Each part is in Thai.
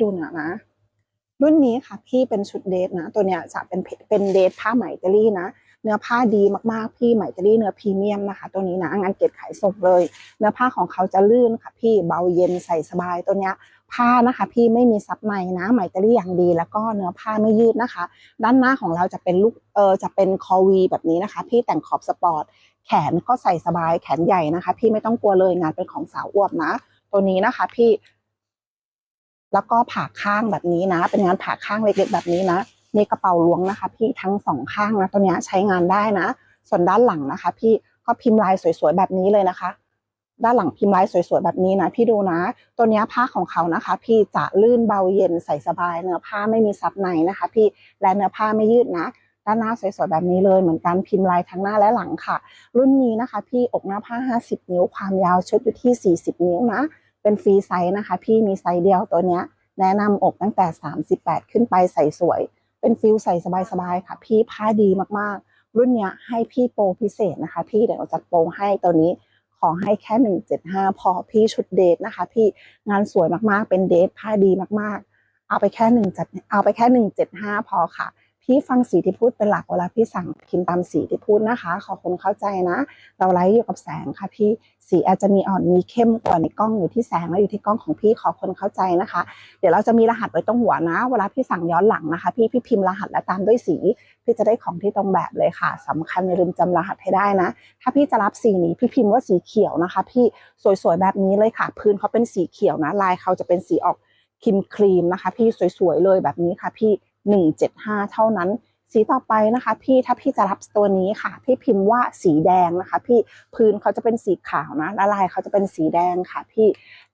ดูหนะนะ รุ่นนี้ค่ะพี่เป็นชุดเดทนะ ตัวเนี้ยจะเป็นเป็นเดทผ้าไหมอิตาลีนะ เนื้อผ้าดีมากๆ พี่ไหมอิตาลีเนื้อพรีเมียมนะคะ ตัวนี้นะ งานเก็บขายส่งเลย เนื้อผ้าของเขาจะลื่นค่ะพี่เบาเย็นใส่สบายตัวเนี้ยผ้านะคะ พี่ไม่มีซับในนะไหมอิตาลีอย่างดี แล้วก็เนื้อผ้าไม่ยืดนะคะ ด้านหน้าของเราจะเป็นลูกเออจะเป็นคอวีแบบนี้นะคะ พี่แต่งขอบสปอร์ตแขนก็ใส่สบายแขนใหญ่นะคะ พี่ไม่ต้องกลัวเลยงานเป็นของสาวอวบนะ ตัวนี้นะคะ พี่ แล้วก็ผ่าข้างแบบนี้นะ เป็นงานผ่าข้างเล็กๆแบบนี้นะมีกระเป๋าล้วงนะคะ พี่ทั้งสองข้างนะตัวนี้ใช้งานได้นะ ส่วนด้านหลังนะคะ พี่ก็พิมพ์ลายสวยๆแบบนี้เลยนะคะ ด้านหลังพิมพ์ลายสวยๆแบบนี้นะ พี่ดูนะ ตัวนี้ผ้าของเขานะคะ พี่จะลื่นเบาเย็นใส่สบายเนื้อผ้าไม่มีซับในนะคะ พี่และเนื้อผ้าไม่ยืดนะด้านหน้าสวยๆแบบนี้เลยเหมือนกันพิมพ์ลายทั้งหน้าและหลังค่ะ รุ่นนี้นะคะ พี่อกหน้าผ้า 50 นิ้วความยาวชุดอยู่ที่ 40 นิ้วนะ เป็นฟรีไซส์นะคะ พี่มีไซส์เดียวตัวเนี้ย แนะนำอกตั้งแต่ 38 ขึ้นไปใส่สวย เป็นฟิลใส่สบายๆค่ะ พี่ผ้าดีมากๆ รุ่นเนี้ยให้พี่โปรพิเศษนะคะ พี่เดี๋ยวจัดโปรให้ตัวนี้ขอให้แค่ 175 พอพี่ชุดเดทนะคะ พี่งานสวยมากๆ เป็นเดทผ้าดีมากๆ เอาไปแค่หนึ่งจัดเอาไปแค่ 175 พอค่ะ พี่ฟังสีที่พูดเป็นหลักเวลาพี่สั่งพิมพ์ตามสีที่พูดนะคะ ขอคนเข้าใจนะ เราไลฟ์อยู่กับแสงค่ะพี่สีอาจจะมีอ่อนมีเข้มกว่าในกล้องอยู่ที่แสงและอยู่ที่กล้องของพี่ขอคนเข้าใจนะคะ เดี๋ยวเราจะมีรหัสไว้ตรงหัวนะ เวลาพี่สั่งย้อนหลังนะคะ พี่พี่พิมพ์รหัสและตามด้วยสีพี่จะได้ของที่ตรงแบบเลยค่ะสำคัญอย่าลืมจำรหัสให้ได้นะ ถ้าพี่จะรับสีนี้พี่พิมพ์ว่าสีเขียวนะคะ พี่สวยๆแบบนี้เลยค่ะ พื้นเขาเป็นสีเขียวนะ ลายเขาจะเป็นสีออกครีมครีมนะคะ พี่สวยๆเลยแบบนี้ค่ะพี่ 175 เท่านั้น สีต่อไปนะคะ พี่ถ้าพี่จะรับตัวนี้ค่ะ พี่พิมพ์ว่าสีแดงนะคะ พี่พื้นเขาจะเป็นสีขาวนะละลายเขาจะเป็นสีแดงค่ะ พี่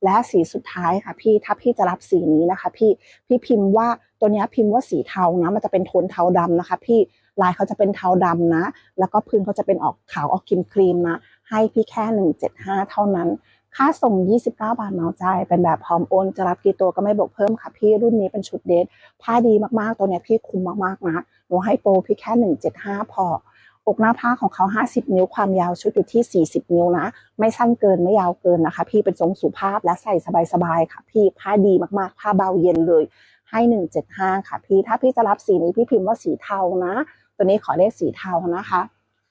และสีสุดท้ายค่ะ พี่ถ้าพี่จะรับสีนี้นะคะ พี่พี่พิมพ์ว่าตัวนี้พิมพ์ว่าสีเทานะมันจะเป็นโทนเทาดำนะคะ พี่ลายเขาจะเป็นเทาดำนะ แล้วก็พื้นเขาจะเป็นออกขาวออกครีมครีมนะ ให้พี่แค่ 175 เท่านั้น ค่าส่ง 29 บาทเมาจ่ายเป็นแบบพร้อมโอนจะรับกี่ตัวก็ไม่บวกเพิ่มค่ะพี่รุ่นนี้เป็นชุดเดทผ้าดีมากๆ ตัวเนี้ยพี่คุ้มมากๆนะหนูให้โปรพี่แค่ 175 พออกหน้าผ้าของเขา 50 นิ้ว ความยาวชุดอยู่ที่ 40 นิ้วนะ ไม่สั้นเกิน ไม่ยาวเกินนะคะ พี่เป็นทรงสุภาพและใส่สบายๆค่ะ พี่ผ้าดีมากๆ ผ้าเบาเย็นเลย ให้ 175 ค่ะ พี่ ถ้าพี่จะรับสีนี้พี่พิมพ์ว่าสีเทานะ ตัวนี้ขอเลขสีเทานะคะ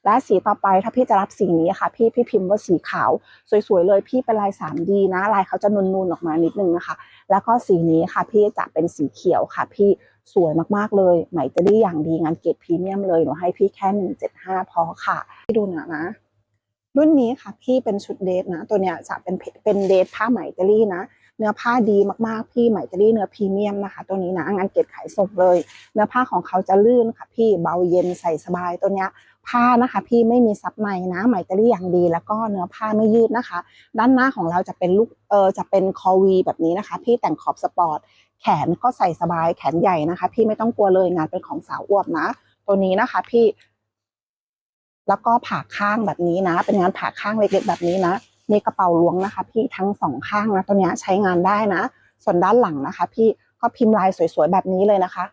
และสีต่อไปถ้าพี่จะรับสีนี้ค่ะ พี่พี่พิมพ์ว่าสีขาว สวยๆเลยพี่เป็นลาย 3D นะลายเขาจะนูนๆออกมานิดนึงนะคะ แล้วก็สีนี้ค่ะ พี่จะเป็นสีเขียวค่ะ พี่สวยมากๆเลยไหมจะได้อย่างดีงานเกรดพรีเมียมเลยหนูให้พี่แค่หนึ่งเจ็ดห้าพอค่ะพี่ดูหนะนะรุ่นนี้ค่ะพี่เป็นชุดเดทนะ ตัวเนี้ยจะเป็นเป็นเดทผ้าไหมอิตาลีนะ เนื้อผ้าดีมากๆพี่ไหมอิตาลีเนื้อพรีเมียมนะคะ ตัวนี้นะงานเก็บขายส่งเลย เนื้อผ้าของเขาจะลื่นค่ะ พี่เบาเย็นใส่สบายตัวเนี้ย ผ้านะคะพี่ไม่มีซับในนะไหมอิตาลีอย่างดี แล้วก็เนื้อผ้าไม่ยืดนะคะ ด้านหน้าของเราจะเป็นลูกเออจะเป็นคอวีแบบนี้นะคะ พี่แต่งขอบสปอร์ตแขนก็ใส่สบายแขนใหญ่นะคะ พี่ไม่ต้องกลัวเลยงานเป็นของสาวอวบนะ ตัวนี้นะคะพี่ แล้วก็ผ่าข้างแบบนี้นะ เป็นงานผ่าข้างเล็กๆแบบนี้นะมีกระเป๋าล้วงนะคะ พี่ทั้งสองข้างนะตัวนี้ใช้งานได้นะ ส่วนด้านหลังนะคะ พี่ก็พิมพ์ลายสวยๆแบบนี้เลยนะคะ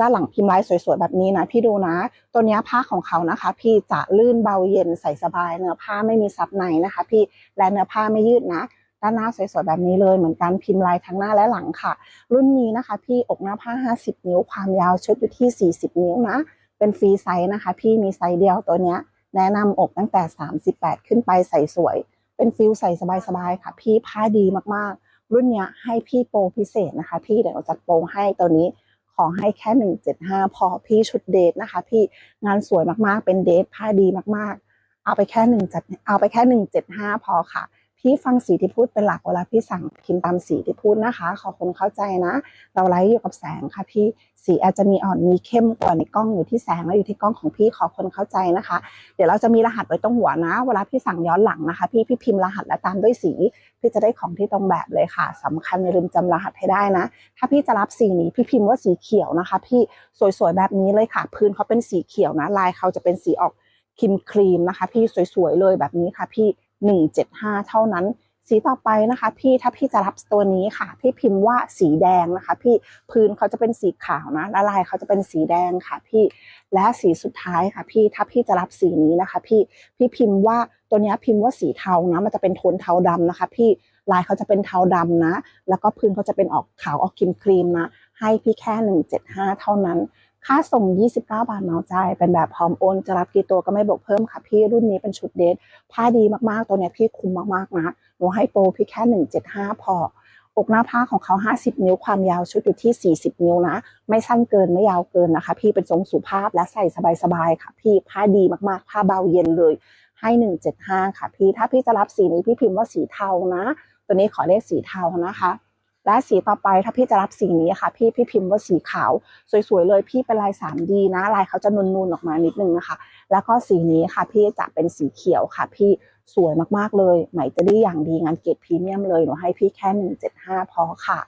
ด้านหลังพิมพ์ลายสวยๆแบบนี้นะพี่ดูนะ ตัวนี้ผ้าของเขานะคะ พี่จะลื่นเบาเย็นใส่สบายเนื้อผ้าไม่มีซับในนะคะ พี่และเนื้อผ้าไม่ยืดนะด้านหน้าสวยๆแบบนี้เลยเหมือนกันพิมพ์ลายทั้งหน้าและหลังค่ะ รุ่นนี้นะคะ พี่อกหน้าผ้า 50 นิ้ว ความยาวชุดอยู่ที่ 40 นิ้วนะ เป็นฟรีไซส์นะคะ พี่มีไซส์เดียวตัวเนี้ย แนะนำอกตั้งแต่ 38 ขึ้นไปใส่สวย เป็นฟิลใส่สบายๆค่ะ พี่ผ้าดีมากๆ รุ่นเนี้ยให้พี่โปรพิเศษนะคะ พี่เดี๋ยวจัดโปรให้ตัวนี้ ขอให้แค่ 175 พอพี่ชุดเดทนะคะ พี่งานสวยมากๆเป็นเดทผ้าดีมากๆ เอาไปแค่หนึ่งจัดเอาไปแค่ 175 พอค่ะ พี่ฟังสีที่พูดเป็นหลักเวลาพี่สั่งพิมพ์ตามสีที่พูดนะคะ ขอคนเข้าใจนะ เราไลฟ์อยู่กับแสงค่ะพี่สีอาจจะมีอ่อนมีเข้มกว่าในกล้องอยู่ที่แสงและอยู่ที่กล้องของพี่ขอคนเข้าใจนะคะ เดี๋ยวเราจะมีรหัสไว้ตรงหัวนะ เวลาพี่สั่งย้อนหลังนะคะ พี่พี่พิมพ์รหัสและตามด้วยสีพี่จะได้ของที่ตรงแบบเลยค่ะสำคัญอย่าลืมจำรหัสให้ได้นะ ถ้าพี่จะรับสีนี้พี่พิมพ์ว่าสีเขียวนะคะ พี่สวยๆแบบนี้เลยค่ะ พื้นเขาเป็นสีเขียวนะ ลายเขาจะเป็นสีออกครีมครีมนะคะ พี่สวยๆเลยแบบนี้ค่ะพี่ 175 เท่านั้น สีต่อไปนะคะ พี่ถ้าพี่จะรับตัวนี้ค่ะ พี่พิมพ์ว่าสีแดงนะคะ พี่พื้นเขาจะเป็นสีขาวนะละลายเขาจะเป็นสีแดงค่ะ พี่และสีสุดท้ายค่ะ พี่ถ้าพี่จะรับสีนี้นะคะ พี่พี่พิมพ์ว่าตัวนี้พิมพ์ว่าสีเทานะมันจะเป็นโทนเทาดำนะคะ พี่ลายเขาจะเป็นเทาดำนะ แล้วก็พื้นเขาจะเป็นออกขาวออกครีมครีมนะ ให้พี่แค่ 175 เท่านั้น ค่าส่ง 29 บาทเมาจ่ายเป็นแบบพร้อมโอนจะรับกี่ตัวก็ไม่บวกเพิ่มค่ะพี่รุ่นนี้เป็นชุดเดทผ้าดีมากๆ ตัวเนี้ยพี่คุ้มมากๆนะหนูให้โปรพี่แค่ 175 พออกหน้าผ้าของเขา 50 นิ้ว ความยาวชุดอยู่ที่ 40 นิ้วนะ ไม่สั้นเกิน ไม่ยาวเกินนะคะ พี่เป็นทรงสุภาพและใส่สบายๆค่ะ พี่ผ้าดีมากๆ ผ้าเบาเย็นเลย ให้ 175 ค่ะ พี่ ถ้าพี่จะรับสีนี้พี่พิมพ์ว่าสีเทานะ ตัวนี้ขอเลขสีเทานะคะ และสีต่อไปถ้าพี่จะรับสีนี้ค่ะ พี่พี่พิมพ์ว่าสีขาว สวยๆเลยพี่เป็นลาย 3D นะลายเขาจะนูนๆออกมานิดนึงนะคะ แล้วก็สีนี้ค่ะ พี่จะเป็นสีเขียวค่ะ พี่สวยมากๆเลยไหมจะได้อย่างดีงานเกรดพรีเมียมเลยหนูให้พี่แค่175พอค่ะ